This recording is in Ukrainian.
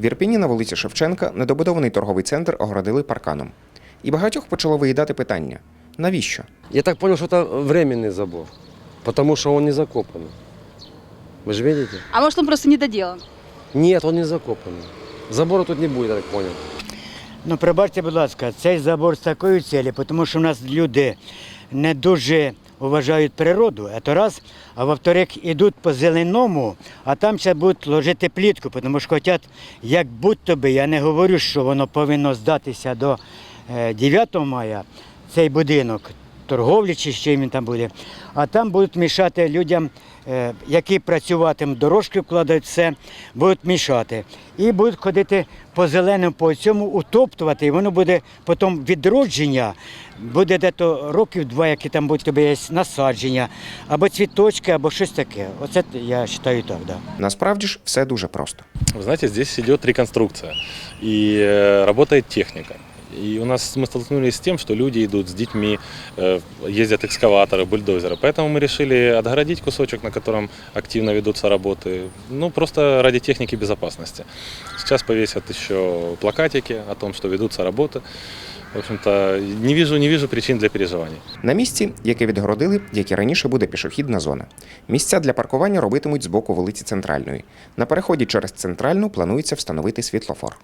В Ірпіні на вулиці Шевченка недобудований торговий центр огородили парканом. І багатьох почало виїдати питання: навіщо? Я так понял, что это временный забор, потому что он не закопанный. Вы же видите? А может он просто не доделан? Нет, он не закопанный. Забора тут не будет, я так понял. Ну, пробачте, будь ласка, цей забор з такою цілі, тому що в нас люди не дуже вважають природу, це раз, а во-вторых, йдуть по зеленому, а там ще будуть ложити плітку, тому що хочуть, як будь-то би, я не говорю, що воно повинно здатися до е, 9 мая, цей будинок, торговлі чи ще він там буде, а там будуть мішати людям, е, які працюватимуть, дорожки вкладають все, будуть мішати. І будуть ходити по зеленому, по цьому утоптувати, і воно буде потім відродження, буде дето років два, які там будуть тобі є насадження, або цвіточки, або щось таке. Оце я вважаю так, да. Насправді ж все дуже просто. Вы знаете, здесь идет реконструкция и э, работает техника. И у нас мы столкнулись с тем, что люди идут с детьми, э, ездят экскаваторы, бульдозеры. Поэтому мы решили отгородить кусочек, на котором активно ведутся работы. Ну, просто ради техники безопасности. Сейчас повесят еще плакатики о том, что ведутся работы. В общем-то, не вижу, не вижу причин для переживаний. На місці, яке відгородили, як і раніше, буде пішохідна зона. Місця для паркування робитимуть з боку вулиці Центральної. На переході через центральну планується встановити світлофор.